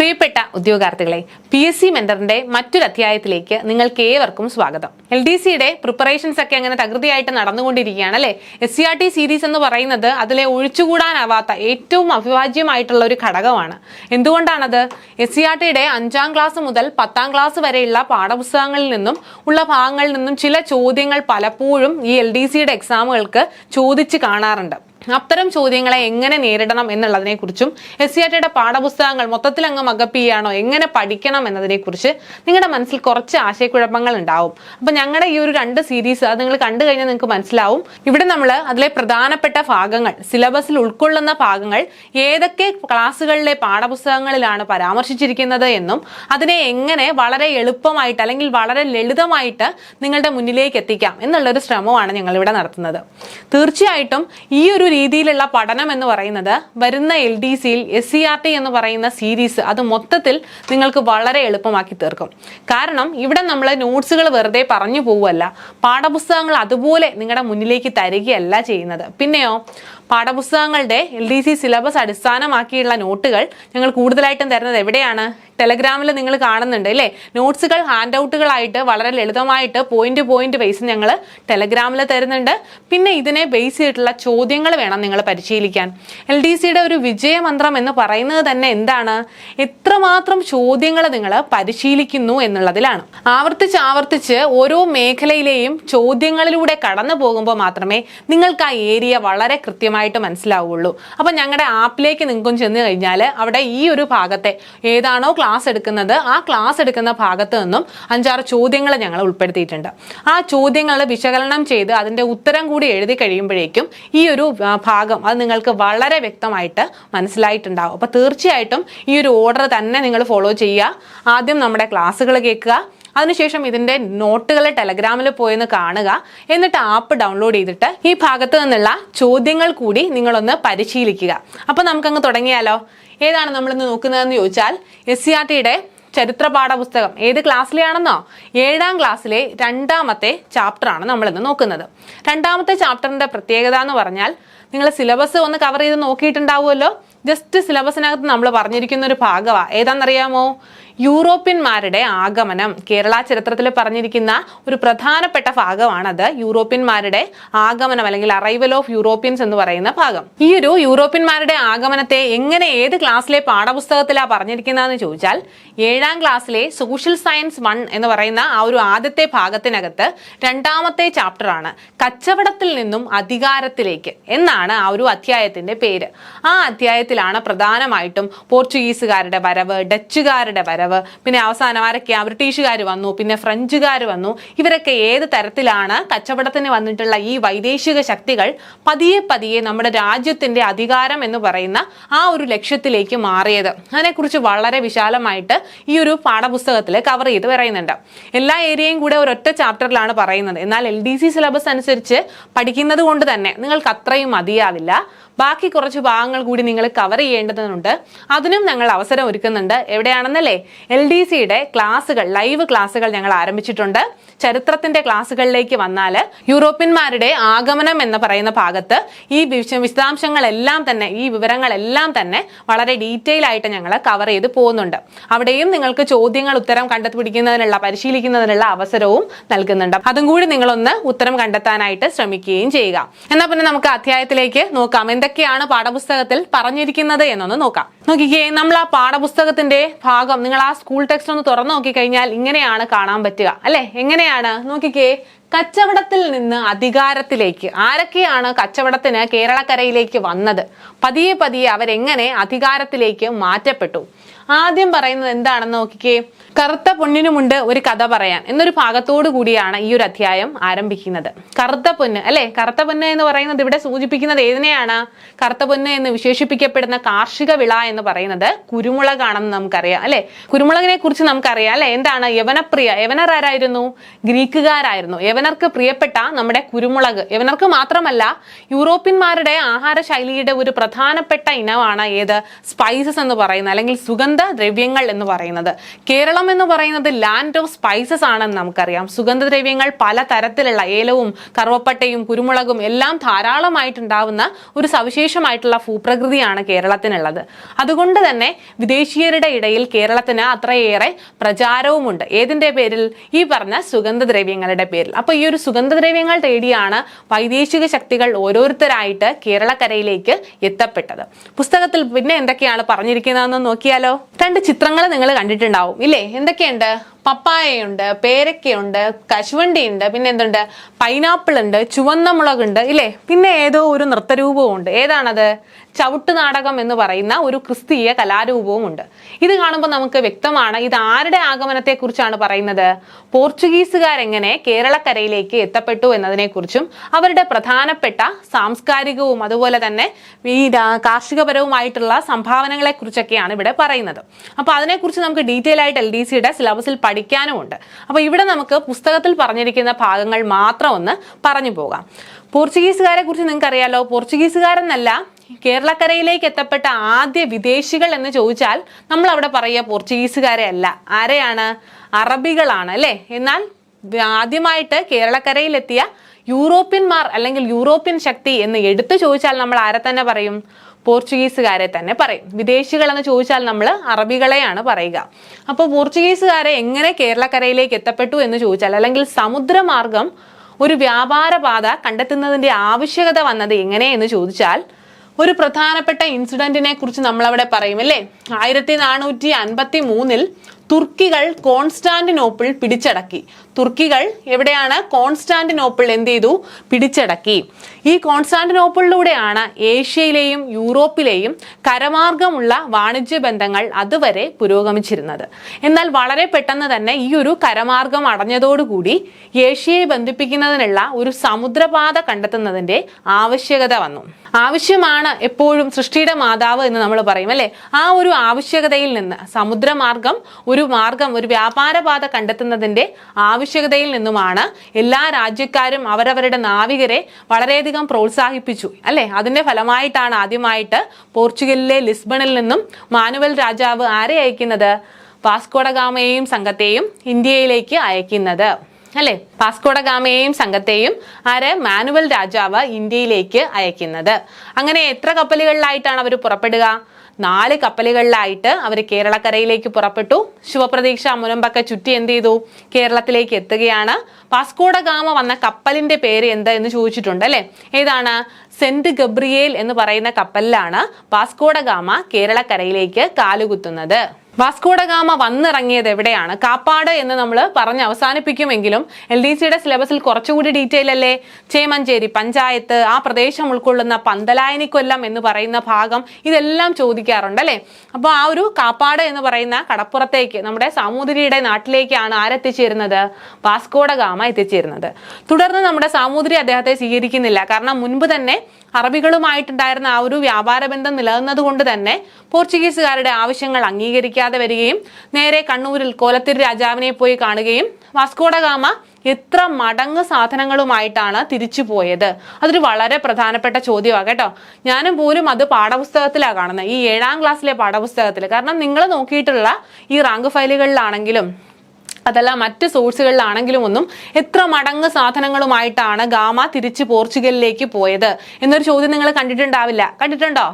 പ്രിയപ്പെട്ട ഉദ്യോഗാർത്ഥികളെ P S C മെന്ററിന്റെ മറ്റൊരു അധ്യായത്തിലേക്ക് നിങ്ങൾക്ക് ഏവർക്കും സ്വാഗതം. എൽ ഡി സിയുടെ പ്രിപ്പറേഷൻസ് ഒക്കെ അങ്ങനെ തകൃതിയായിട്ട് നടന്നുകൊണ്ടിരിക്കുകയാണ് അല്ലെ? S C R T series എന്ന് പറയുന്നത് അതിലെ ഒഴിച്ചുകൂടാനാവാത്ത ഏറ്റവും അവിഭാജ്യമായിട്ടുള്ള ഒരു ഘടകമാണ്. എന്തുകൊണ്ടാണത്? എസ് സി ആർ ടിയുടെ അഞ്ചാം ക്ലാസ് മുതൽ പത്താം ക്ലാസ് വരെയുള്ള പാഠപുസ്തകങ്ങളിൽ നിന്നും ഉള്ള ഭാഗങ്ങളിൽ നിന്നും ചില ചോദ്യങ്ങൾ പലപ്പോഴും ഈ എൽ ഡി സിയുടെ എക്സാമുകൾക്ക് ചോദിച്ചു കാണാറുണ്ട്. അത്തരം ചോദ്യങ്ങളെ എങ്ങനെ നേരിടണം എന്നുള്ളതിനെ കുറിച്ചും എസ് സി ആർ ടിയുടെ പാഠപുസ്തകങ്ങൾ മൊത്തത്തിൽ അങ്ങ് മകപ്പ് ചെയ്യാണോ എങ്ങനെ പഠിക്കണം എന്നതിനെ കുറിച്ച് നിങ്ങളുടെ മനസ്സിൽ കുറച്ച് ആശയക്കുഴപ്പങ്ങൾ ഉണ്ടാവും. അപ്പൊ ഞങ്ങളുടെ ഈ ഒരു രണ്ട് സീരീസ് അത് നിങ്ങൾ കണ്ടു കഴിഞ്ഞാൽ നിങ്ങൾക്ക് മനസ്സിലാവും. ഇവിടെ നമ്മൾ അതിലെ പ്രധാനപ്പെട്ട ഭാഗങ്ങൾ സിലബസിൽ ഉൾക്കൊള്ളുന്ന ഭാഗങ്ങൾ ഏതൊക്കെ ക്ലാസ്സുകളിലെ പാഠപുസ്തകങ്ങളിലാണ് പരാമർശിച്ചിരിക്കുന്നത് എന്നും അതിനെ എങ്ങനെ വളരെ എളുപ്പമായിട്ട് അല്ലെങ്കിൽ വളരെ ലളിതമായിട്ട് നിങ്ങളുടെ മുന്നിലേക്ക് എത്തിക്കാം എന്നുള്ളൊരു ശ്രമമാണ് ഞങ്ങൾ ഇവിടെ നടത്തുന്നത്. തീർച്ചയായിട്ടും ഈ ഒരു രീതിയിലുള്ള പഠനം എന്ന് പറയുന്നത് വരുന്ന എൽ ഡി സിയിൽ എസ് സി ആർ ടി എന്ന് പറയുന്ന സീരീസ് അത് മൊത്തത്തിൽ നിങ്ങൾക്ക് വളരെ എളുപ്പമാക്കി തീർക്കും. കാരണം ഇവിടെ നമ്മൾ നോട്ട്സുകൾ വെറുതെ പറഞ്ഞു പോവുമല്ല പാഠപുസ്തകങ്ങൾ അതുപോലെ നിങ്ങളുടെ മുന്നിലേക്ക് തരികയല്ല ചെയ്യുന്നത്. പിന്നെയോ പാഠപുസ്തകങ്ങളുടെ എൽ ഡി സി സിലബസ് അടിസ്ഥാനമാക്കിയുള്ള നോട്ടുകൾ ഞങ്ങൾ കൂടുതലായിട്ടും തരുന്നത് എവിടെയാണ്? ടെലഗ്രാമിൽ നിങ്ങൾ കാണുന്നുണ്ട് അല്ലേ? നോട്ട്സുകൾ ഹാൻഡ് ഔട്ടുകളായിട്ട് വളരെ ലളിതമായിട്ട് പോയിന്റ് പോയിന്റ് വൈസ് ഞങ്ങൾ ടെലഗ്രാമിൽ തരുന്നുണ്ട്. പിന്നെ ഇതിനെ ബേസ് ചെയ്തിട്ടുള്ള ചോദ്യങ്ങൾ വേണം നിങ്ങൾ പരിശീലിക്കാൻ. എൽ ഡി സിയുടെ ഒരു വിജയമന്ത്രം എന്ന് പറയുന്നത് തന്നെ എന്താണ്? എത്രമാത്രം ചോദ്യങ്ങൾ നിങ്ങൾ പരിശീലിക്കുന്നു എന്നുള്ളതിലാണ്. ആവർത്തിച്ച് ആവർത്തിച്ച് ഓരോ മേഖലയിലെയും ചോദ്യങ്ങളിലൂടെ കടന്നു പോകുമ്പോൾ മാത്രമേ നിങ്ങൾക്ക് ആ ഏരിയ വളരെ കൃത്യമായിട്ട് മനസ്സിലാവുള്ളൂ. അപ്പം ഞങ്ങളുടെ ആപ്പിലേക്ക് നിങ്ങൾക്കും ചെന്ന് കഴിഞ്ഞാൽ അവിടെ ഈ ഒരു ഭാഗത്തെ ഏതാണോ ക്ലാസ് എടുക്കുന്നത് ആ ക്ലാസ് എടുക്കുന്ന ഭാഗത്ത് നിന്നും അഞ്ചാറ് ചോദ്യങ്ങൾ ഞങ്ങൾ ഉൾപ്പെടുത്തിയിട്ടുണ്ട്. ആ ചോദ്യങ്ങൾ വിശകലനം ചെയ്ത് അതിന്റെ ഉത്തരം കൂടി എഴുതി കഴിയുമ്പോഴേക്കും ഈ ഒരു ഭാഗം അത് നിങ്ങൾക്ക് വളരെ വ്യക്തമായിട്ട് മനസ്സിലായിട്ടുണ്ടാവും. അപ്പോൾ തീർച്ചയായിട്ടും ഈ ഒരു ഓർഡർ തന്നെ നിങ്ങൾ ഫോളോ ചെയ്യുക. ആദ്യം നമ്മുടെ ക്ലാസ്സുകൾ കേൾക്കുക. അതിനുശേഷം ഇതിന്റെ നോട്ടുകൾ ടെലഗ്രാമിൽ പോയെന്ന് കാണുക. എന്നിട്ട് ആപ്പ് ഡൗൺലോഡ് ചെയ്തിട്ട് ഈ ഭാഗത്ത് നിന്നുള്ള ചോദ്യങ്ങൾ കൂടി നിങ്ങളൊന്ന് പരിശീലിക്കുക. അപ്പോൾ നമുക്കങ്ങ് തുടങ്ങിയാലോ? ഏതാണ് നമ്മളിന്ന് നോക്കുന്നതെന്ന് ചോദിച്ചാൽ എസ് സി ആർ ടിയുടെ ചരിത്ര പാഠപുസ്തകം ഏത് ക്ലാസ്സിലെയാണെന്നോ? ഏഴാം ക്ലാസ്സിലെ രണ്ടാമത്തെ ചാപ്റ്ററാണ് നമ്മളിന്ന് നോക്കുന്നത്. രണ്ടാമത്തെ ചാപ്റ്ററിന്റെ പ്രത്യേകത എന്ന് പറഞ്ഞാൽ നിങ്ങൾ സിലബസ് ഒന്ന് കവർ ചെയ്ത് നോക്കിയിട്ടുണ്ടാവുമല്ലോ. ജസ്റ്റ് സിലബസിനകത്ത് നമ്മൾ പറഞ്ഞിരിക്കുന്ന ഒരു ഭാഗമാണ് ഏതാണെന്നറിയാമോ? യൂറോപ്യന്മാരുടെ ആഗമനം. കേരള ചരിത്രത്തിൽ പറഞ്ഞിരിക്കുന്ന ഒരു പ്രധാനപ്പെട്ട ഭാഗമാണത്. യൂറോപ്യന്മാരുടെ ആഗമനം അല്ലെങ്കിൽ അറൈവൽ ഓഫ് യൂറോപ്യൻസ് എന്ന് പറയുന്ന ഭാഗം. ഈ ഒരു യൂറോപ്യന്മാരുടെ ആഗമനത്തെ എങ്ങനെ ഏത് ക്ലാസ്സിലെ പാഠപുസ്തകത്തിലാണ് പറഞ്ഞിരിക്കുന്നതെന്ന് ചോദിച്ചാൽ ഏഴാം ക്ലാസ്സിലെ സോഷ്യൽ സയൻസ് വൺ എന്ന് പറയുന്ന ആ ഒരു ആദ്യത്തെ ഭാഗത്തിനകത്ത് രണ്ടാമത്തെ ചാപ്റ്റർ ആണ്. കച്ചവടത്തിൽ നിന്നും അധികാരത്തിലേക്ക് എന്നാണ് ആ ഒരു അധ്യായത്തിന്റെ പേര്. ആ അധ്യായത്തിലാണ് പ്രധാനമായിട്ടും പോർച്ചുഗീസുകാരുടെ വരവ് ഡച്ചുകാരുടെ വരവ് പിന്നെ അവസാനം ആരൊക്കെയാ? ബ്രിട്ടീഷുകാർ വന്നു പിന്നെ ഫ്രഞ്ചുകാർ വന്നു. ഇവരൊക്കെ ഏത് തരത്തിലാണ് കച്ചവടത്തിന് വന്നിട്ടുള്ള ഈ വൈദേശിക ശക്തികൾ പതിയെ പതിയെ നമ്മുടെ രാജ്യത്തിന്റെ അധികാരം എന്ന് പറയുന്ന ആ ഒരു ലക്ഷ്യത്തിലേക്ക് മാറിയത്? അതിനെക്കുറിച്ച് വളരെ വിശാലമായിട്ട് ഈ ഒരു പാഠപുസ്തകത്തിൽ കവർ ചെയ്ത് പറയുന്നുണ്ട്. എല്ലാ ഏരിയയും കൂടെ ഒരൊറ്റ ചാപ്റ്ററിലാണ് പറയുന്നത്. എന്നാൽ എൽ ഡി സി സിലബസ് അനുസരിച്ച് പഠിക്കുന്നത് കൊണ്ട് തന്നെ നിങ്ങൾക്ക് അത്രയും മതിയാവില്ല. ബാക്കി കുറച്ച് ഭാഗങ്ങൾ കൂടി നിങ്ങൾ കവർ ചെയ്യേണ്ടതുണ്ട്. അതിനും ഞങ്ങൾ അവസരം ഒരുക്കുന്നുണ്ട്. എവിടെയാണെന്നല്ലേ? എൽ ഡി സിയുടെ ക്ലാസ്സുകൾ ലൈവ് ക്ലാസ്സുകൾ ഞങ്ങൾ ആരംഭിച്ചിട്ടുണ്ട്. ചരിത്രത്തിന്റെ ക്ലാസ്സുകളിലേക്ക് വന്നാൽ യൂറോപ്യന്മാരുടെ ആഗമനം എന്ന് പറയുന്ന ഭാഗത്ത് ഈ വിശ- വിശദാംശങ്ങളെല്ലാം തന്നെ ഈ വിവരങ്ങളെല്ലാം തന്നെ വളരെ ഡീറ്റെയിൽ ആയിട്ട് ഞങ്ങൾ കവർ ചെയ്ത് പോകുന്നുണ്ട്. അവിടെയും നിങ്ങൾക്ക് ചോദ്യങ്ങൾ ഉത്തരം കണ്ടെത്തിപ്പിടിക്കുന്നതിനുള്ള പരിശീലിക്കുന്നതിനുള്ള അവസരവും നൽകുന്നുണ്ട്. അതും കൂടി നിങ്ങളൊന്ന് ഉത്തരം കണ്ടെത്താനായിട്ട് ശ്രമിക്കുകയും ചെയ്യുക. എന്നാൽ പിന്നെ നമുക്ക് അധ്യായത്തിലേക്ക് നോക്കാം. എന്തൊക്കെയാണ് പാഠപുസ്തകത്തിൽ പറഞ്ഞിരിക്കുന്നത് എന്നൊന്ന് നോക്കാം. നോക്കിക്കേ നമ്മൾ ആ പാഠപുസ്തകത്തിന്റെ ഭാഗം നിങ്ങൾ ആ സ്കൂൾ ടെക്സ്റ്റ് ഒന്ന് തുറന്നു നോക്കിക്കഴിഞ്ഞാൽ ഇങ്ങനെയാണ് കാണാൻ പറ്റുക. അല്ലെ? എങ്ങനെയാണ്? നോക്കിക്കേ കച്ചവടത്തിൽ നിന്ന് അധികാരത്തിലേക്ക് ആരൊക്കെയാണ് കച്ചവടത്തിന് കേരളക്കരയിലേക്ക് വന്നത്? പതിയെ പതിയെ അവരെങ്ങനെ അധികാരത്തിലേക്ക് മാറ്റപ്പെട്ടു? ആദ്യം പറയുന്നത് എന്താണെന്ന് നോക്കിക്കേ. കറുത്ത പൊന്നിനുമുണ്ട് ഒരു കഥ പറയാൻ. എന്നൊരു ഭാഗത്തോടു കൂടിയാണ് ഈ ഒരു അധ്യായം ആരംഭിക്കുന്നത്. കറുത്ത പൊന്ന് അല്ലെ? കറുത്ത പൊന്ന് എന്ന് പറയുന്നത് ഇവിടെ സൂചിപ്പിക്കുന്നത് ഏതിനെയാണ്? കറുത്ത പൊന്ന് എന്ന് വിശേഷിപ്പിക്കപ്പെടുന്ന കാർഷിക വിള എന്ന് പറയുന്നത് കുരുമുളകാണെന്ന് നമുക്കറിയാം അല്ലെ? കുരുമുളകിനെ കുറിച്ച് നമുക്കറിയാം അല്ലെ? എന്താണ്? യവനപ്രിയ. യവനർ ആരായിരുന്നു ഗ്രീക്കുകാരായിരുന്നു. യവന യവനർക്ക് പ്രിയപ്പെട്ട നമ്മുടെ കുരുമുളക്. യവനർക്ക് മാത്രമല്ല യൂറോപ്യന്മാരുടെ ആഹാര ശൈലിയുടെ ഒരു പ്രധാനപ്പെട്ട ഇനമാണ് ഏത്? സ്പൈസസ് എന്ന് പറയുന്നത് അല്ലെങ്കിൽ സുഗന്ധ ദ്രവ്യങ്ങൾ എന്ന് പറയുന്നത്. കേരളം എന്ന് പറയുന്നത് ലാൻഡ് ഓഫ് സ്പൈസസ് ആണെന്ന് നമുക്കറിയാം. സുഗന്ധദ്രവ്യങ്ങൾ പല തരത്തിലുള്ള ഏലവും കറുവപ്പട്ടയും കുരുമുളകും എല്ലാം ധാരാളമായിട്ടുണ്ടാവുന്ന ഒരു സവിശേഷമായിട്ടുള്ള ഭൂപ്രകൃതിയാണ് കേരളത്തിനുള്ളത്. അതുകൊണ്ട് തന്നെ വിദേശീയരുടെ ഇടയിൽ കേരളത്തിന് അത്രയേറെ പ്രചാരവുമുണ്ട്. ഏതിന്റെ പേരിൽ? ഈ പറഞ്ഞ സുഗന്ധദ്രവ്യങ്ങളുടെ പേരിൽ. അപ്പോൾ ഈ ഒരു സുഗന്ധദ്രവ്യങ്ങൾ തേടിയാണ് വൈദേശിക ശക്തികൾ ഓരോരുത്തരായിട്ട് കേരളക്കരയിലേക്ക് എത്തപ്പെട്ടത്. പുസ്തകത്തിൽ പിന്നെ എന്തൊക്കെയാണ് പറഞ്ഞിരിക്കുന്നതെന്ന് നോക്കിയാലോ? രണ്ട് ചിത്രങ്ങൾ നിങ്ങൾ കണ്ടിട്ടുണ്ടാവും. ഇല്ലേ? എന്തൊക്കെയുണ്ട്? പപ്പായയുണ്ട് പേരക്കയുണ്ട് കശുവണ്ടിയുണ്ട് പിന്നെ എന്തുണ്ട്? പൈനാപ്പിൾ ഉണ്ട് ചുവന്ന മുളകുണ്ട് ഇല്ലേ? പിന്നെ ഏതോ ഒരു നൃത്തരൂപവും ഉണ്ട് ഏതാണത്? ചവിട്ട് നാടകം എന്ന് പറയുന്ന ഒരു ക്രിസ്തീയ കലാരൂപവും ഉണ്ട് ഇത് കാണുമ്പോൾ നമുക്ക് വ്യക്തമാണ് ഇത് ആരുടെ ആഗമനത്തെ കുറിച്ചാണ് പറയുന്നത്? പോർച്ചുഗീസുകാരെങ്ങനെ കേരളക്കരയിലേക്ക് എത്തപ്പെട്ടു എന്നതിനെക്കുറിച്ചും അവരുടെ പ്രധാനപ്പെട്ട സാംസ്കാരികവും അതുപോലെ തന്നെ ഈ കാർഷികപരവുമായിട്ടുള്ള സംഭാവനകളെ കുറിച്ചൊക്കെയാണ് ഇവിടെ പറയുന്നത്. അപ്പോൾ അതിനെക്കുറിച്ച് നമുക്ക് ഡീറ്റെയിൽ ആയിട്ട് എൽ ഡി സിയുടെ സിലബസിൽ പഠിക്കാനുമുണ്ട്. അപ്പോൾ ഇവിടെ നമുക്ക് പുസ്തകത്തിൽ പറഞ്ഞിരിക്കുന്ന ഭാഗങ്ങൾ മാത്രം ഒന്ന് പറഞ്ഞു പോകാം. പോർച്ചുഗീസുകാരെ കുറിച്ച് നിങ്ങൾക്ക് അറിയാലോ പോർച്ചുഗീസുകാരെന്നല്ല കേരളക്കരയിലേക്ക് എത്തപ്പെട്ട ആദ്യ വിദേശികൾ എന്ന് ചോദിച്ചാൽ നമ്മൾ അവിടെ പറയുക പോർച്ചുഗീസുകാരെ അല്ല. ആരെയാണ്? അറബികളാണ് അല്ലേ? എന്നാൽ ആദ്യമായിട്ട് കേരളക്കരയിലെത്തിയ യൂറോപ്യന്മാർ അല്ലെങ്കിൽ യൂറോപ്യൻ ശക്തി എന്ന് എടുത്തു ചോദിച്ചാൽ നമ്മൾ ആരെ തന്നെ പറയും? പോർച്ചുഗീസുകാരെ തന്നെ പറയും. വിദേശികൾ എന്ന് ചോദിച്ചാൽ നമ്മൾ അറബികളെയാണ് പറയുക. അപ്പോൾ പോർച്ചുഗീസുകാരെ എങ്ങനെ കേരളക്കരയിലേക്ക് എത്തപ്പെട്ടു എന്ന് ചോദിച്ചാൽ അല്ലെങ്കിൽ സമുദ്രമാർഗം ഒരു വ്യാപാര പാത കണ്ടെത്തുന്നതിന്റെ ആവശ്യകത വന്നത് എങ്ങനെയെന്ന് ചോദിച്ചാൽ ഒരു പ്രധാനപ്പെട്ട ഇൻസിഡന്റിനെ കുറിച്ച് നമ്മളവിടെ പറയും അല്ലേ? ആയിരത്തി നാനൂറ്റി അൻപത്തി മൂന്നിൽ തുർക്കികൾ കോൺസ്റ്റാന്റിനോപ്പിൾ പിടിച്ചടക്കി. തുർക്കികൾ എവിടെയാണ് കോൺസ്റ്റാന്റിനോപ്പിൾ എന്ത് ചെയ്തു പിടിച്ചടക്കി. ഈ കോൺസ്റ്റാന്റിനോപ്പിളിലൂടെയാണ് ഏഷ്യയിലെയും യൂറോപ്പിലെയും കരമാർഗമുള്ള വാണിജ്യ ബന്ധങ്ങൾ അതുവരെ പുരോഗമിച്ചിരുന്നത്. എന്നാൽ വളരെ പെട്ടെന്ന് തന്നെ ഈ ഒരു കരമാർഗം അടഞ്ഞതോടുകൂടി ഏഷ്യയെ ബന്ധിപ്പിക്കുന്നതിനുള്ള ഒരു സമുദ്രപാത കണ്ടെത്തുന്നതിന്റെ ആവശ്യകത വന്നു. ആവശ്യമാണ് എപ്പോഴും സൃഷ്ടിയുടെ മാതാവ് എന്ന് നമ്മൾ പറയും അല്ലെ? ആ ഒരു ആവശ്യകതയിൽ നിന്ന് സമുദ്രമാർഗം ഒരു മാർഗം ഒരു വ്യാപാരപാത കണ്ടെത്തുന്നതിന്റെ ആവശ്യകതയിൽ നിന്നുമാണ് എല്ലാ രാജ്യക്കാരും അവരവരുടെ നാവികരെ വളരെയധികം പ്രോത്സാഹിപ്പിച്ചു. അല്ലേ? അതിന്റെ ഫലമായിട്ടാണ് ആദ്യമായിട്ട് പോർച്ചുഗലിലെ ലിസ്ബണിൽ നിന്നും മാനുവൽ രാജാവ് ആരെ അയക്കുന്നത്? വാസ്കോഡഗാമയെയും സംഘത്തെയും ഇന്ത്യയിലേക്ക് അയക്കുന്നത്. അല്ലെ? പാസ്കോഡഗാമയെയും സംഘത്തെയും ആര്? മാനുവൽ രാജാവ് ഇന്ത്യയിലേക്ക് അയക്കുന്നത്. അങ്ങനെ എത്ര കപ്പലുകളിലായിട്ടാണ് അവർ പുറപ്പെടുക? നാല് കപ്പലുകളിലായിട്ട് അവർ കേരളക്കരയിലേക്ക് പുറപ്പെട്ടു. ശുഭപ്രതീക്ഷ മുനമ്പൊക്കെ ചുറ്റി എന്ത് ചെയ്തു? കേരളത്തിലേക്ക് എത്തുകയാണ്. വാസ്കോഡഗാമ വന്ന കപ്പലിന്റെ പേര് എന്ത് എന്ന് ചോദിച്ചിട്ടുണ്ട് അല്ലെ? ഏതാണ്? സെന്റ് ഗബ്രിയേൽ എന്ന് പറയുന്ന കപ്പലിലാണ് വാസ്കോഡഗാമ കേരളക്കരയിലേക്ക് കാലുകുത്തുന്നത്. വാസ്കോഡഗാമ വന്നിറങ്ങിയത് എവിടെയാണ്? കാപ്പാട് എന്ന് നമ്മൾ പറഞ്ഞ് അവസാനിപ്പിക്കുമെങ്കിലും എൽ ഡി സിയുടെ സിലബസിൽ കുറച്ചുകൂടി ഡീറ്റെയിൽ അല്ലേ? ചേമഞ്ചേരി പഞ്ചായത്ത് ആ പ്രദേശം ഉൾക്കൊള്ളുന്ന പന്തലായനി കൊല്ലം എന്ന് പറയുന്ന ഭാഗം ഇതെല്ലാം ചോദിക്കാറുണ്ട് അല്ലേ? അപ്പോൾ ആ ഒരു കാപ്പാട് എന്ന് പറയുന്ന കടപ്പുറത്തേക്ക് നമ്മുടെ സാമൂതിരിയുടെ നാട്ടിലേക്കാണ് ആരെത്തിച്ചേരുന്നത്? വാസ്കോഡഗാമ എത്തിച്ചേരുന്നത്. തുടർന്ന് നമ്മുടെ സാമൂതിരി അദ്ദേഹത്തെ സ്വീകരിക്കുന്നില്ല. കാരണം മുൻപ് തന്നെ അറബികളുമായിട്ടുണ്ടായിരുന്ന ആ ഒരു വ്യാപാര ബന്ധം നിലനിന്നത് കൊണ്ട് തന്നെ പോർച്ചുഗീസുകാരുടെ ആവശ്യങ്ങൾ അംഗീകരിക്കാതെ വരികയും നേരെ കണ്ണൂരിൽ കോലത്തിരി രാജാവിനെ പോയി കാണുകയും വാസ്കോഡഗാമ എത്ര മടങ്ങ് സാധനങ്ങളുമായിട്ടാണ് തിരിച്ചു പോയത്. അതൊരു വളരെ പ്രധാനപ്പെട്ട ചോദ്യമാണ് കേട്ടോ. ഞാനും പോലും അത് പാഠപുസ്തകത്തിലാണ് കാണുന്നത് ഈ ഏഴാം ക്ലാസ്സിലെ പാഠപുസ്തകത്തിൽ കാരണം നിങ്ങൾ നോക്കിയിട്ടുള്ള ഈ റാങ്ക് ഫയലുകളിലാണെങ്കിലും അതല്ല മറ്റ് സോഴ്സുകളിലാണെങ്കിലും ഒന്നും എത്ര മടങ്ങ് സാധനങ്ങളുമായിട്ടാണ് ഗാമ തിരിച്ച് പോർച്ചുഗലിലേക്ക് പോയത് എന്നൊരു ചോദ്യം നിങ്ങൾ കണ്ടിട്ടുണ്ടാവില്ല. കണ്ടിട്ടുണ്ടോ?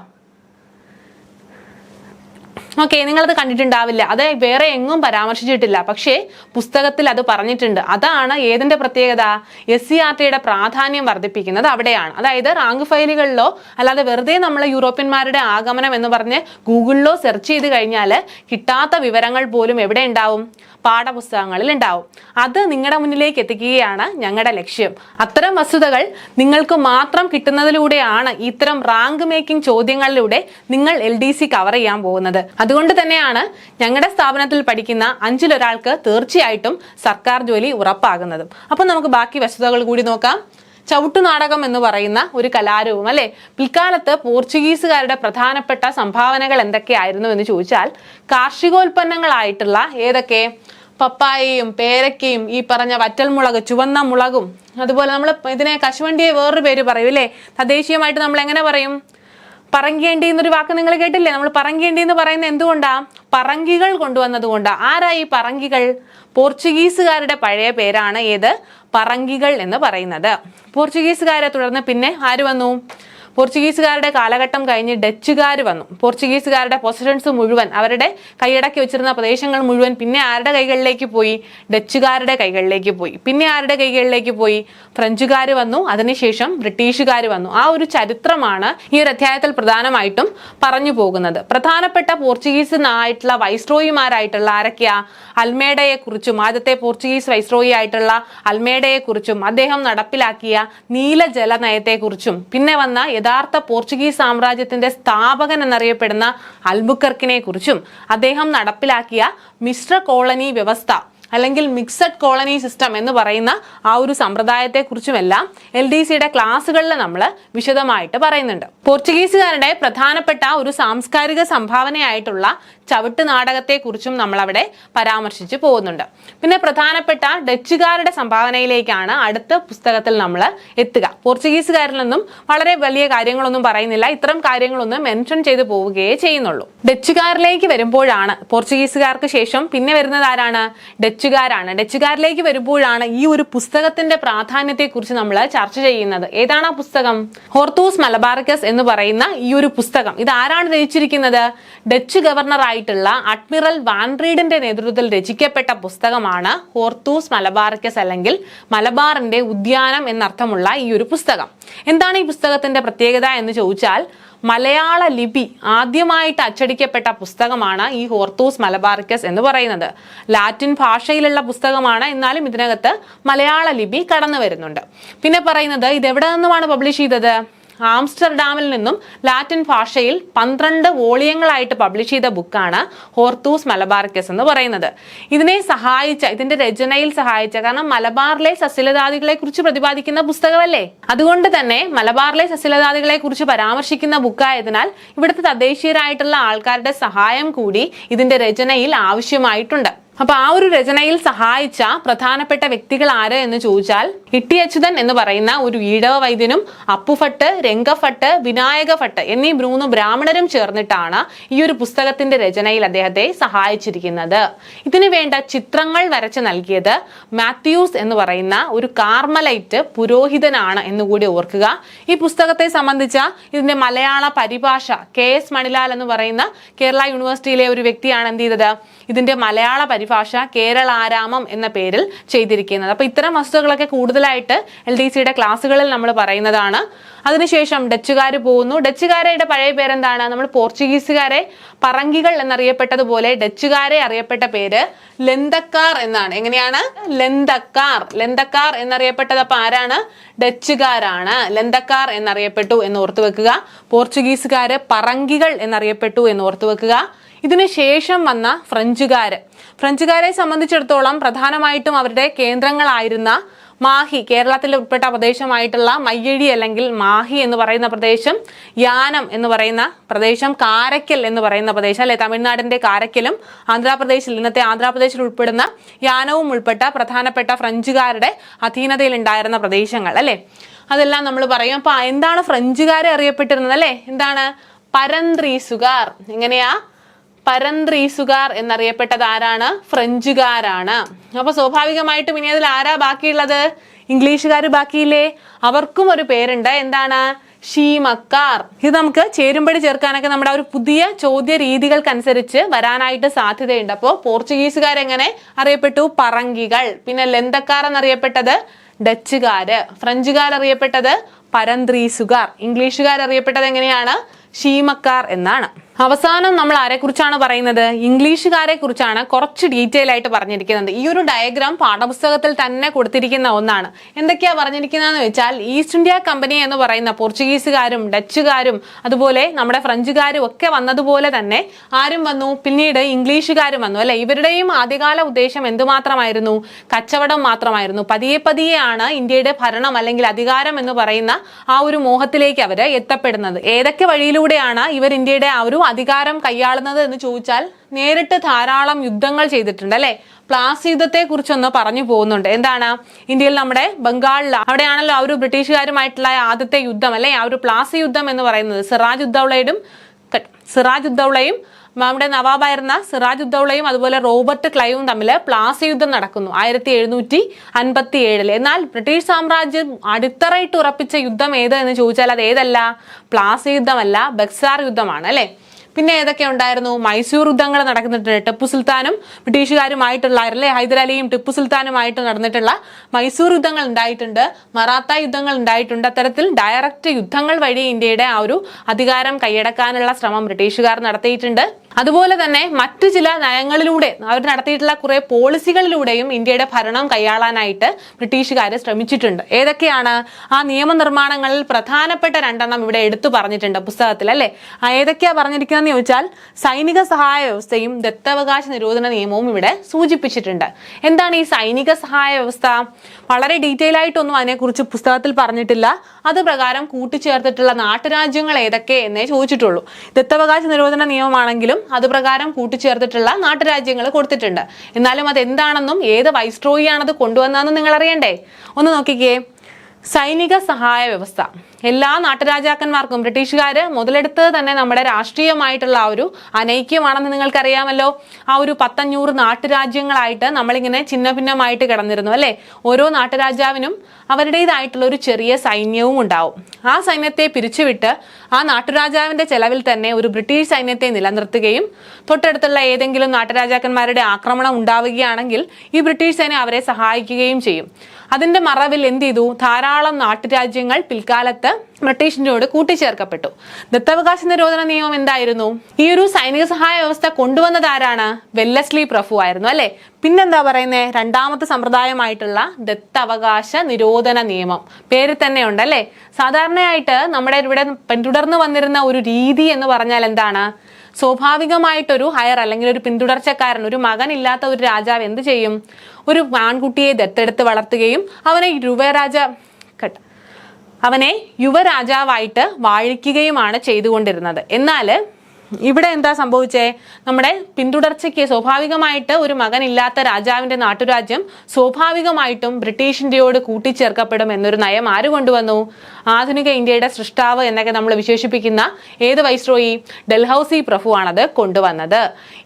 ഓക്കെ നിങ്ങളത് കണ്ടിട്ടുണ്ടാവില്ല. അത് വേറെ എങ്ങും പരാമർശിച്ചിട്ടില്ല. പക്ഷേ പുസ്തകത്തിൽ അത് പറഞ്ഞിട്ടുണ്ട്. അതാണ് ഏതിന്റെ പ്രത്യേകത? എസ് സി ആർ ടിയുടെ പ്രാധാന്യം വർദ്ധിപ്പിക്കുന്നത് അവിടെയാണ്. അതായത് റാങ്ക് ഫയലുകളിലോ അല്ലാതെ വെറുതെ നമ്മൾ യൂറോപ്യന്മാരുടെ ആഗമനം എന്ന് പറഞ്ഞ് ഗൂഗിളിലോ സെർച്ച് ചെയ്ത് കഴിഞ്ഞാൽ കിട്ടാത്ത വിവരങ്ങൾ പോലും എവിടെ ഉണ്ടാവും? പാഠപുസ്തകങ്ങളിൽ ഉണ്ടാവും. അത് നിങ്ങളുടെ മുന്നിലേക്ക് എത്തിക്കുകയാണ് ഞങ്ങളുടെ ലക്ഷ്യം. അത്തരം വസ്തുതകൾ നിങ്ങൾക്ക് മാത്രം കിട്ടുന്നതിലൂടെയാണ് ഇത്തരം റാങ്ക് മേക്കിംഗ് ചോദ്യങ്ങളിലൂടെ നിങ്ങൾ എൽ ഡി സി കവർ ചെയ്യാൻ പോകുന്നത്. അതുകൊണ്ട് തന്നെയാണ് ഞങ്ങളുടെ സ്ഥാപനത്തിൽ പഠിക്കുന്ന അഞ്ചിലൊരാൾക്ക് തീർച്ചയായിട്ടും സർക്കാർ ജോലി ഉറപ്പാകുന്നതും. അപ്പം നമുക്ക് ബാക്കി വസ്തുതകൾ കൂടി നോക്കാം. ചവിട്ടുനാടകം എന്ന് പറയുന്ന ഒരു കലാരൂപം അല്ലെ? പിൽക്കാലത്ത് പോർച്ചുഗീസുകാരുടെ പ്രധാനപ്പെട്ട സംഭാവനകൾ എന്തൊക്കെയായിരുന്നു എന്ന് ചോദിച്ചാൽ കാർഷികോൽപ്പന്നങ്ങളായിട്ടുള്ള ഏതൊക്കെ? പപ്പായയും പേരക്കയും ഈ പറഞ്ഞ വറ്റൽമുളക് ചുവന്ന മുളകും. അതുപോലെ നമ്മൾ ഇതിനെ കശുവണ്ടിയെ വേറൊരു പേര് പറയും അല്ലേ തദ്ദേശീയമായിട്ട് നമ്മൾ എങ്ങനെ പറയും? പറങ്കേണ്ടി എന്നൊരു വാക്ക് നിങ്ങൾ കേട്ടില്ലേ? നമ്മൾ പറങ്കേണ്ടി എന്ന് പറയുന്നത് എന്തുകൊണ്ടാ? പറങ്കികൾ കൊണ്ടുവന്നത് കൊണ്ടാ ഈ പറങ്കികൾ? പോർച്ചുഗീസുകാരുടെ പഴയ പേരാണ് ഏത്? പറങ്കികൾ എന്ന് പറയുന്നത്. പോർച്ചുഗീസുകാരെ തുടർന്ന് പിന്നെ ആര് വന്നു? പോർച്ചുഗീസുകാരുടെ കാലഘട്ടം കഴിഞ്ഞ് ഡച്ചുകാർ വന്നു. പോർച്ചുഗീസുകാരുടെ പൊസിഷൻസ് മുഴുവൻ അവരുടെ കൈയടക്കി വെച്ചിരുന്ന പ്രദേശങ്ങൾ മുഴുവൻ പിന്നെ ആരുടെ കൈകളിലേക്ക് പോയി? ഡച്ചുകാരുടെ കൈകളിലേക്ക് പോയി. പിന്നെ ആരുടെ കൈകളിലേക്ക് പോയി? ഫ്രഞ്ചുകാർ വന്നു. അതിനുശേഷം ബ്രിട്ടീഷുകാർ വന്നു. ആ ഒരു ചരിത്രമാണ് ഈ ഒരു അധ്യായത്തിൽ പ്രധാനമായിട്ടും പറഞ്ഞു പോകുന്നത്. പ്രധാനപ്പെട്ട പോർച്ചുഗീസ് ആയിട്ടുള്ള വൈസ്രോയിമാരായിട്ടുള്ള ആരൊക്കെയാ? അൽമേഡയെ കുറിച്ചും ആദ്യത്തെ പോർച്ചുഗീസ് വൈസ്രോയി ആയിട്ടുള്ള അൽമേഡയെ കുറിച്ചും അദ്ദേഹം നടപ്പിലാക്കിയ നീലജല നയത്തെക്കുറിച്ചും പിന്നെ വന്ന യഥാർത്ഥ പോർച്ചുഗീസ് സാമ്രാജ്യത്തിന്റെ സ്ഥാപകൻ എന്നറിയപ്പെടുന്ന അൽബുക്കർക്കിനെ കുറിച്ചും അദ്ദേഹം നടപ്പിലാക്കിയ മിശ്ര കോളനി വ്യവസ്ഥ അല്ലെങ്കിൽ മിക്സഡ് കോളനി സിസ്റ്റം എന്ന് പറയുന്ന ആ ഒരു സമ്പ്രദായത്തെക്കുറിച്ചുമെല്ലാം എൽ ഡി സിയുടെ ക്ലാസ്സുകളിൽ നമ്മൾ വിശദമായിട്ട് പറയുന്നുണ്ട്. പോർച്ചുഗീസുകാരുടെ പ്രധാനപ്പെട്ട ഒരു സാംസ്കാരിക സംഭാവനയായിട്ടുള്ള ചവിട്ട് നാടകത്തെക്കുറിച്ചും നമ്മൾ അവിടെ പരാമർശിച്ചു പോകുന്നുണ്ട്. പിന്നെ പ്രധാനപ്പെട്ട ഡച്ചുകാരുടെ സംഭാവനയിലേക്കാണ് അടുത്ത പുസ്തകത്തിൽ നമ്മൾ എത്തുക. പോർച്ചുഗീസുകാരിൽ നിന്നും വളരെ വലിയ കാര്യങ്ങളൊന്നും പറയുന്നില്ല. ഇത്തരം കാര്യങ്ങളൊന്നും മെൻഷൻ ചെയ്തു പോവുകയേ ചെയ്യുന്നുള്ളൂ. ഡച്ചുകാരിലേക്ക് വരുമ്പോഴാണ് പോർച്ചുഗീസുകാർക്ക് ശേഷം പിന്നെ വരുന്നത് ആരാണ്? ഡച്ചുകാരാണ്. ഡച്ചുകാരിലേക്ക് വരുമ്പോഴാണ് ഈ ഒരു പുസ്തകത്തിന്റെ പ്രാധാന്യത്തെക്കുറിച്ച് നമ്മൾ ചർച്ച ചെയ്യുന്നത്. ഏതാണ് ആ പുസ്തകം? ഹോർത്തൂസ് മലബാറിക്കസ് എന്ന് പറയുന്ന ഈ ഒരു പുസ്തകം. ഇത് ആരാണ് രചിച്ചിരിക്കുന്നത്? ഡച്ച് ഗവർണർ ആയിട്ടുള്ള അഡ്മിറൽ വാൻറീഡിന്റെ നേതൃത്വത്തിൽ രചിക്കപ്പെട്ട പുസ്തകമാണ് ഹോർത്തൂസ് മലബാറിക്കസ് അല്ലെങ്കിൽ മലബാറിന്റെ ഉദ്യാനം എന്നർത്ഥമുള്ള ഈ ഒരു പുസ്തകം. എന്താണ് ഈ പുസ്തകത്തിന്റെ പ്രത്യേകത എന്ന് ചോദിച്ചാൽ മലയാള ലിപി ആദ്യമായിട്ട് അച്ചടിക്കപ്പെട്ട പുസ്തകമാണ് ഈ ഹോർത്തൂസ് മലബാറിക്കസ് എന്ന് പറയുന്നത്. ലാറ്റിൻ ഭാഷയിലുള്ള പുസ്തകമാണ്. എന്നാലും ഇതിനകത്ത് മലയാള ലിപി കടന്നു വരുന്നുണ്ട് പിന്നെ പറയുന്നത് ഇത് എവിടെ നിന്നുമാണ് പബ്ലിഷ് ചെയ്തത്? ആംസ്റ്റർഡാമിൽ നിന്നും ലാറ്റിൻ ഭാഷയിൽ പന്ത്രണ്ട് വോളിയങ്ങളായിട്ട് പബ്ലിഷ് ചെയ്ത ബുക്കാണ് ഹോർത്തൂസ് മലബാർക്കസ് എന്ന് പറയുന്നത്. ഇതിനെ സഹായിച്ച ഇതിന്റെ രചനയിൽ സഹായിച്ച കാരണം മലബാറിലെ സസ്യലതാദികളെ കുറിച്ച് പ്രതിപാദിക്കുന്ന പുസ്തകമല്ലേ? അതുകൊണ്ട് തന്നെ മലബാറിലെ സസ്യലതാദികളെ കുറിച്ച് പരാമർശിക്കുന്ന ബുക്കായതിനാൽ ഇവിടുത്തെ തദ്ദേശീയരായിട്ടുള്ള ആൾക്കാരുടെ സഹായം കൂടി ഇതിന്റെ രചനയിൽ ആവശ്യമായിട്ടുണ്ട്. അപ്പൊ ആ ഒരു രചനയിൽ സഹായിച്ച പ്രധാനപ്പെട്ട വ്യക്തികൾ ആര് എന്ന് ചോദിച്ചാൽ ഇട്ടി അച്യുതൻ എന്ന് പറയുന്ന ഒരു ഈഴവ വൈദ്യനും അപ്പുഫട്ട് രംഗഫട്ട് വിനായക ഭട്ട് എന്നീ മൂന്ന് ബ്രാഹ്മണരും ചേർന്നിട്ടാണ് ഈ ഒരു പുസ്തകത്തിന്റെ രചനയിൽ അദ്ദേഹത്തെ സഹായിച്ചിരിക്കുന്നത്. ഇതിനു വേണ്ട ചിത്രങ്ങൾ വരച്ച് നൽകിയത് മാത്യൂസ് എന്ന് പറയുന്ന ഒരു കാർമലൈറ്റ് പുരോഹിതനാണ് എന്നുകൂടി ഓർക്കുക. ഈ പുസ്തകത്തെ സംബന്ധിച്ച ഇതിന്റെ മലയാള പരിഭാഷ കെ എസ് മണിലാൽ എന്ന് പറയുന്ന കേരള യൂണിവേഴ്സിറ്റിയിലെ ഒരു വ്യക്തിയാണ് എന്ത് ചെയ്തത്? ഇതിന്റെ മലയാള പരിഭാഷ കേരള ആരാമം എന്ന പേരിൽ ചെയ്തിരിക്കുന്നത്. അപ്പോൾ ഇത്തരം വസ്തുക്കളൊക്കെ കൂടുതലായിട്ട് എൽ ഡി സിയുടെ ക്ലാസ്സുകളിൽ നമ്മൾ പറയുന്നതാണ്. അതിനുശേഷം ഡച്ചുകാർ പോകുന്നു. ഡച്ചുകാരുടെ പഴയ പേരെന്താണ്? നമ്മൾ പോർച്ചുഗീസുകാരെ പറങ്കികൾ എന്നറിയപ്പെട്ടതുപോലെ ഡച്ചുകാരെ അറിയപ്പെട്ട പേര് ലെന്തക്കാർ എന്നാണ്. എങ്ങനെയാണ്? ലെന്തക്കാർ. ലെന്തക്കാർ എന്നറിയപ്പെട്ടത് അപ്പൊ ആരാണ്? ഡച്ചുകാരാണ്. ലെന്തക്കാർ എന്നറിയപ്പെട്ടു എന്ന് ഓർത്തു വെക്കുക. പോർച്ചുഗീസുകാര് പറങ്കികൾ എന്നറിയപ്പെട്ടു എന്ന് ഓർത്തു വെക്കുക. ഇതിന് ശേഷം വന്ന ഫ്രഞ്ചുകാര്. ഫ്രഞ്ചുകാരെ സംബന്ധിച്ചിടത്തോളം പ്രധാനമായിട്ടും അവരുടെ കേന്ദ്രങ്ങളായിരുന്ന മാഹി കേരളത്തിൽ ഉൾപ്പെട്ട പ്രദേശമായിട്ടുള്ള മയ്യഴി അല്ലെങ്കിൽ മാഹി എന്ന് പറയുന്ന പ്രദേശം യാനം എന്ന് പറയുന്ന പ്രദേശം കാരക്കൽ എന്ന് പറയുന്ന പ്രദേശം അല്ലെ തമിഴ്നാടിന്റെ കാരക്കലും ആന്ധ്രാപ്രദേശിൽ ഇന്നത്തെ ആന്ധ്രാപ്രദേശിൽ ഉൾപ്പെടുന്ന യാനവും ഉൾപ്പെട്ട പ്രധാനപ്പെട്ട ഫ്രഞ്ചുകാരുടെ അധീനതയിൽ ഉണ്ടായിരുന്ന പ്രദേശങ്ങൾ അല്ലെ? അതെല്ലാം നമ്മൾ പറയും. അപ്പൊ എന്താണ് ഫ്രഞ്ചുകാരെ അറിയപ്പെട്ടിരുന്നത് അല്ലെ? എന്താണ്? പരന്ത്രീസുകാർ എങ്ങനെയാ? പരന്ത്രീസുകാർ എന്നറിയപ്പെട്ടത് ആരാണ്? ഫ്രഞ്ചുകാരാണ്. അപ്പൊ സ്വാഭാവികമായിട്ടും ഇനി അതിൽ ആരാ ബാക്കിയുള്ളത്? ഇംഗ്ലീഷുകാർ ബാക്കിയില്ലേ? അവർക്കും ഒരു പേരുണ്ട്. എന്താണ്? ഷീമക്കാർ ഇത് നമുക്ക് ചേരുമ്പടി ചേർക്കാനൊക്കെ നമ്മുടെ ഒരു പുതിയ ചോദ്യ രീതികൾക്കനുസരിച്ച് വരാനായിട്ട് സാധ്യതയുണ്ട്. അപ്പോൾ പോർച്ചുഗീസുകാരെങ്ങനെ അറിയപ്പെട്ടു? പറങ്കികൾ. പിന്നെ ലെന്തക്കാർ എന്നറിയപ്പെട്ടത് ഡച്ചുകാര്. ഫ്രഞ്ചുകാർ അറിയപ്പെട്ടത് പരന്ത്രീസുകാർ. ഇംഗ്ലീഷുകാർ അറിയപ്പെട്ടത് എങ്ങനെയാണ്? ഷീമക്കാർ എന്നാണ്. അവസാനം നമ്മൾ ആരെക്കുറിച്ചാണ് പറയുന്നത്? ഇംഗ്ലീഷുകാരെ കുറിച്ചാണ് കുറച്ച് ഡീറ്റെയിൽ ആയിട്ട് പറഞ്ഞിരിക്കുന്നത്. ഈ ഒരു ഡയഗ്രാം പാഠപുസ്തകത്തിൽ തന്നെ കൊടുത്തിരിക്കുന്ന ഒന്നാണ്. എന്തൊക്കെയാ പറഞ്ഞിരിക്കുന്നതെന്ന് വെച്ചാൽ ഈസ്റ്റ് ഇന്ത്യ കമ്പനി എന്ന് പറയുന്ന പോർച്ചുഗീസുകാരും ഡച്ചുകാരും അതുപോലെ നമ്മുടെ ഫ്രഞ്ചുകാരും ഒക്കെ വന്നതുപോലെ തന്നെ ആരും വന്നു. പിന്നീട് ഇംഗ്ലീഷുകാരും വന്നു. അല്ലെ? ഇവരുടെയും ആദ്യകാല ഉദ്ദേശം എന്തുമാത്രമായിരുന്നു? കച്ചവടം മാത്രമായിരുന്നു. പതിയെ പതിയെയാണ് ഇന്ത്യയുടെ ഭരണം അല്ലെങ്കിൽ അധികാരം എന്ന് പറയുന്ന ആ ഒരു മോഹത്തിലേക്ക് അവർ എത്തപ്പെടുന്നത്. ഏതൊക്കെ വഴിയിലൂടെയാണ് ഇവർ ഇന്ത്യയുടെ ആ ഒരു അധികാരം കൈയാളുന്നത് എന്ന് ചോദിച്ചാൽ നേരിട്ട് ധാരാളം യുദ്ധങ്ങൾ ചെയ്തിട്ടുണ്ട് അല്ലെ? പ്ലാസി യുദ്ധത്തെ കുറിച്ചൊന്ന് പറഞ്ഞു പോകുന്നുണ്ട്. എന്താണ്? ഇന്ത്യയിൽ നമ്മുടെ ബംഗാളിൽ അവിടെയാണല്ലോ ആ ഒരു ബ്രിട്ടീഷുകാരുമായിട്ടുള്ള ആദ്യത്തെ യുദ്ധം അല്ലെ? ആ ഒരു പ്ലാസി യുദ്ധം എന്ന് പറയുന്നത്. സിറാജ് ഉദ്ദൗളയും സിറാജ് ഉദ്ദൗളയും നമ്മുടെ നവാബായിരുന്ന സിറാജ് ഉദ്ദൗളയും അതുപോലെ റോബർട്ട് ക്ലൈവും തമ്മിൽ പ്ലാസി യുദ്ധം നടക്കുന്നു ആയിരത്തി എഴുന്നൂറ്റി അൻപത്തി ഏഴിൽ എന്നാൽ ബ്രിട്ടീഷ് സാമ്രാജ്യം അടിത്തറയിട്ട് ഉറപ്പിച്ച യുദ്ധം ഏത് എന്ന് ചോദിച്ചാൽ അത് ഏതല്ല? പ്ലാസി യുദ്ധമല്ല ബക്സാർ യുദ്ധമാണ് അല്ലെ? പിന്നെ ഏതൊക്കെ ഉണ്ടായിരുന്നു? മൈസൂർ യുദ്ധങ്ങൾ നടക്കുന്നുണ്ട്. ടിപ്പു സുൽത്താനും ബ്രിട്ടീഷുകാരുമായിട്ടുള്ള അല്ലേ ഹൈദരാലിയും ടിപ്പു സുൽത്താനുമായിട്ട് നടന്നിട്ടുള്ള മൈസൂർ യുദ്ധങ്ങൾ ഉണ്ടായിട്ടുണ്ട്. മറാത്ത യുദ്ധങ്ങൾ ഉണ്ടായിട്ടുണ്ട്. അത്തരത്തിൽ ഡയറക്റ്റ് യുദ്ധങ്ങൾ വഴി ഇന്ത്യയുടെ ആ ഒരു അധികാരം കൈയടക്കാനുള്ള ശ്രമം ബ്രിട്ടീഷുകാർ നടത്തിയിട്ടുണ്ട്. അതുപോലെ തന്നെ മറ്റു ചില നയങ്ങളിലൂടെ അവർ നടത്തിയിട്ടുള്ള കുറെ പോളിസികളിലൂടെയും ഇന്ത്യയുടെ ഭരണം കൈയാളാനായിട്ട് ബ്രിട്ടീഷുകാർ ശ്രമിച്ചിട്ടുണ്ട്. ഏതൊക്കെയാണ്? ആ നിയമനിർമ്മാണങ്ങളിൽ പ്രധാനപ്പെട്ട രണ്ടെണ്ണം ഇവിടെ എടുത്തു പറഞ്ഞിട്ടുണ്ട് പുസ്തകത്തിൽ അല്ലെ? ആ ഏതൊക്കെയാ പറഞ്ഞിരിക്കുന്നതെന്ന് ചോദിച്ചാൽ സൈനിക സഹായ വ്യവസ്ഥയും ദത്തവകാശ നിരോധന നിയമവും ഇവിടെ സൂചിപ്പിച്ചിട്ടുണ്ട്. എന്താണ് ഈ സൈനിക സഹായ വ്യവസ്ഥ? വളരെ ഡീറ്റെയിൽ ആയിട്ടൊന്നും അതിനെക്കുറിച്ച് പുസ്തകത്തിൽ പറഞ്ഞിട്ടില്ല. അത് പ്രകാരം കൂട്ടിച്ചേർത്തിട്ടുള്ള നാട്ടുരാജ്യങ്ങൾ ഏതൊക്കെ എന്നേ ചോദിച്ചിട്ടുള്ളൂ. ദത്തവകാശ നിരോധന നിയമമാണെങ്കിലും അത് പ്രകാരം കൂട്ടിച്ചേർത്തിട്ടുള്ള നാട്ടുരാജ്യങ്ങൾ കൊടുത്തിട്ടുണ്ട്. എന്നാലും അത് എന്താണെന്നും ഏത് വൈസ്ട്രോയിയാണത് കൊണ്ടുവന്നതെന്നും നിങ്ങൾ അറിയണ്ടേ ഒന്ന് നോക്കിക്കേ. സൈനിക സഹായ വ്യവസ്ഥ. എല്ലാ നാട്ടുരാജാക്കന്മാർക്കും ബ്രിട്ടീഷുകാർ മുതലെടുത്തത് തന്നെ നമ്മുടെ രാഷ്ട്രീയമായിട്ടുള്ള ആ ഒരു അനൈക്യമാണെന്ന് നിങ്ങൾക്കറിയാമല്ലോ. ആ ഒരു പത്തഞ്ഞൂറ് നാട്ടുരാജ്യങ്ങളായിട്ട് നമ്മളിങ്ങനെ ചിന്ന ഭിന്നമായിട്ട് കിടന്നിരുന്നു അല്ലേ? ഓരോ നാട്ടുരാജാവിനും അവരുടേതായിട്ടുള്ള ഒരു ചെറിയ സൈന്യവും ഉണ്ടാവും. ആ സൈന്യത്തെ പിരിച്ചുവിട്ട് ആ നാട്ടുരാജാവിന്റെ ചെലവിൽ തന്നെ ഒരു ബ്രിട്ടീഷ് സൈന്യത്തെ നിലനിർത്തുകയും തൊട്ടടുത്തുള്ള ഏതെങ്കിലും നാട്ടുരാജാക്കന്മാരുടെ ആക്രമണം ഉണ്ടാവുകയാണെങ്കിൽ ഈ ബ്രിട്ടീഷ് സൈന്യം അവരെ സഹായിക്കുകയും ചെയ്യും. അതിന്റെ മറവിൽ എന്ത് ചെയ്തു? ധാരാളം നാട്ടുരാജ്യങ്ങൾ പിൽക്കാലത്ത് ബ്രിട്ടീഷിനോട് കൂട്ടിച്ചേർക്കപ്പെട്ടു. ദത്തവകാശ നിരോധന നിയമം എന്തായിരുന്നു? ഈ ഒരു സൈനിക സഹായ വ്യവസ്ഥ കൊണ്ടുവന്നത് ആരാണ്? വെല്ലസ്ലി പ്രഫു ആയിരുന്നു അല്ലെ? പിന്നെന്താ പറയുന്നത് രണ്ടാമത്തെ സമ്പ്രദായമായിട്ടുള്ള ദത്തവകാശ നിരോധന നിയമം. പേര് തന്നെ ഉണ്ട് അല്ലെ? സാധാരണയായിട്ട് നമ്മുടെ ഇവിടെ പിന്തുടർന്നു വന്നിരുന്ന ഒരു രീതി എന്ന് പറഞ്ഞാൽ എന്താണ്? സ്വാഭാവികമായിട്ടൊരു ഹയർ അല്ലെങ്കിൽ ഒരു പിന്തുടർച്ചക്കാരൻ ഒരു മകൻ ഇല്ലാത്ത ഒരു രാജാവ് എന്ത് ചെയ്യും? ഒരു ആൺകുട്ടിയെ ദത്തെടുത്ത് വളർത്തുകയും അവനെ യുവരാജ അവനെ യുവരാജാവായിട്ട് വാഴിക്കുകയുമാണ് ചെയ്തുകൊണ്ടിരുന്നത്. എന്നാൽ ഇവിടെ എന്താ സംഭവിച്ചേ? നമ്മുടെ പിന്തുടർച്ചയ്ക്ക് സ്വാഭാവികമായിട്ട് ഒരു മകൻ ഇല്ലാത്ത രാജാവിന്റെ നാട്ടുരാജ്യം സ്വാഭാവികമായിട്ടും ബ്രിട്ടീഷിന്റെയോട് കൂട്ടിച്ചേർക്കപ്പെടും എന്നൊരു നയം ആര് കൊണ്ടുവന്നു? ആധുനിക ഇന്ത്യയുടെ സൃഷ്ടാവ് എന്നൊക്കെ നമ്മൾ വിശേഷിപ്പിക്കുന്ന ഏത് വൈസ്രോയി? ഡൽഹൌസി പ്രഭുവാണത് കൊണ്ടുവന്നത്.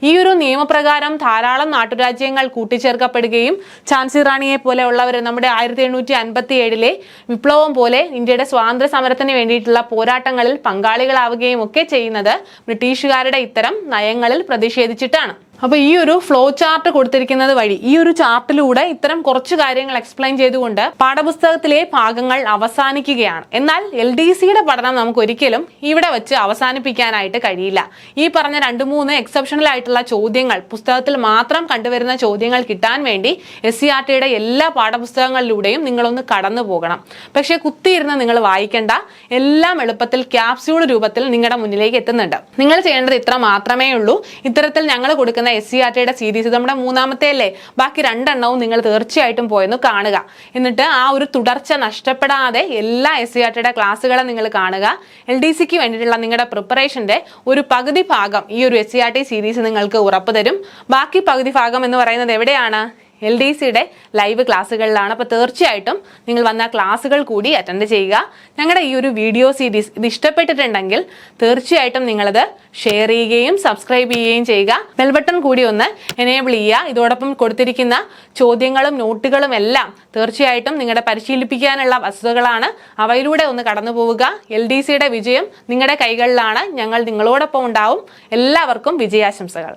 ഈ ഒരു നിയമപ്രകാരം ധാരാളം നാട്ടുരാജ്യങ്ങൾ കൂട്ടിച്ചേർക്കപ്പെടുകയും ഝാൻസി റാണിയെ പോലെയുള്ളവർ നമ്മുടെ ആയിരത്തി എണ്ണൂറ്റി അൻപത്തി ഏഴിലെ വിപ്ലവം പോലെ ഇന്ത്യയുടെ സ്വാതന്ത്ര്യ സമരത്തിന് വേണ്ടിയിട്ടുള്ള പോരാട്ടങ്ങളിൽ പങ്കാളികളാവുകയും ഒക്കെ ചെയ്യുന്നത് ബ്രിട്ടീഷുകാരുടെ ഇത്തരം നയങ്ങളിൽ പ്രതിഷേധിച്ചിട്ടാണ്. അപ്പൊ ഈ ഒരു ഫ്ലോ ചാർട്ട് കൊടുത്തിരിക്കുന്നത് വഴി ഈ ഒരു ചാർട്ടിലൂടെ ഇത്തരം കുറച്ച് കാര്യങ്ങൾ എക്സ്പ്ലെയിൻ ചെയ്തുകൊണ്ട് പാഠപുസ്തകത്തിലെ ഭാഗങ്ങൾ അവസാനിക്കുകയാണ്. എന്നാൽ എൽ ഡി സിയുടെ പഠനം നമുക്ക് ഒരിക്കലും ഇവിടെ വെച്ച് അവസാനിപ്പിക്കാനായിട്ട് കഴിയില്ല. ഈ പറഞ്ഞ രണ്ട് മൂന്ന് എക്സെപ്ഷണൽ ആയിട്ടുള്ള ചോദ്യങ്ങൾ പുസ്തകത്തിൽ മാത്രം കണ്ടുവരുന്ന ചോദ്യങ്ങൾ കിട്ടാൻ വേണ്ടി എസ് സി ആർ ടിയുടെ എല്ലാ പാഠപുസ്തകങ്ങളിലൂടെയും നിങ്ങളൊന്ന് കടന്നു പോകണം. പക്ഷെ കുത്തിയിരുന്ന് നിങ്ങൾ വായിക്കേണ്ട എല്ലാം എളുപ്പത്തിൽ ക്യാപ്സ്യൂൾ രൂപത്തിൽ നിങ്ങളുടെ മുന്നിലേക്ക് എത്തുന്നുണ്ട്. നിങ്ങൾ ചെയ്യേണ്ടത് ഇത്ര മാത്രമേ ഉള്ളൂ. ഇത്തരത്തിൽ ഞങ്ങൾ കൊടുക്കുന്ന എസ് സി ആർ ടിയുടെ സീരീസ് നമ്മുടെ മൂന്നാമത്തെ അല്ലേ ബാക്കി രണ്ടെണ്ണവും നിങ്ങൾ തീർച്ചയായിട്ടും പോയെന്ന് കാണുക. എന്നിട്ട് ആ ഒരു തുടർച്ച നഷ്ടപ്പെടാതെ എല്ലാ എസ് സി ആർ ടിയുടെ ക്ലാസ്സുകളും നിങ്ങൾ കാണുക. എൽ ഡി സിക്ക് വേണ്ടിയിട്ടുള്ള നിങ്ങളുടെ പ്രിപ്പറേഷന്റെ ഒരു പകുതി ഭാഗം ഈ ഒരു S C R T series നിങ്ങൾക്ക് ഉറപ്പ് തരും. ബാക്കി പകുതി ഭാഗം എന്ന് പറയുന്നത് എവിടെയാണ്? എൽ ഡി സിയുടെ ലൈവ് ക്ലാസ്സുകളിലാണ്. അപ്പോൾ തീർച്ചയായിട്ടും നിങ്ങൾ വന്ന ക്ലാസ്സുകൾ കൂടി അറ്റൻഡ് ചെയ്യുക. ഞങ്ങളുടെ ഈ ഒരു വീഡിയോ സീരീസ് ഇത് ഇഷ്ടപ്പെട്ടിട്ടുണ്ടെങ്കിൽ തീർച്ചയായിട്ടും നിങ്ങളത് ഷെയർ ചെയ്യുകയും സബ്സ്ക്രൈബ് ചെയ്യുകയും ചെയ്യുക. ബെൽ ബട്ടൺ കൂടി ഒന്ന് എനേബിൾ ചെയ്യുക. ഇതോടൊപ്പം കൊടുത്തിരിക്കുന്ന ചോദ്യങ്ങളും നോട്ടുകളും എല്ലാം തീർച്ചയായിട്ടും നിങ്ങളുടെ പരിശീലിപ്പിക്കാനുള്ള വസ്തുതകളാണ്. അവയിലൂടെ ഒന്ന് കടന്നു പോവുക. എൽ ഡി സിയുടെ വിജയം നിങ്ങളുടെ കൈകളിലാണ്. ഞങ്ങൾ നിങ്ങളോടൊപ്പം ഉണ്ടാവും. എല്ലാവർക്കും വിജയാശംസകൾ.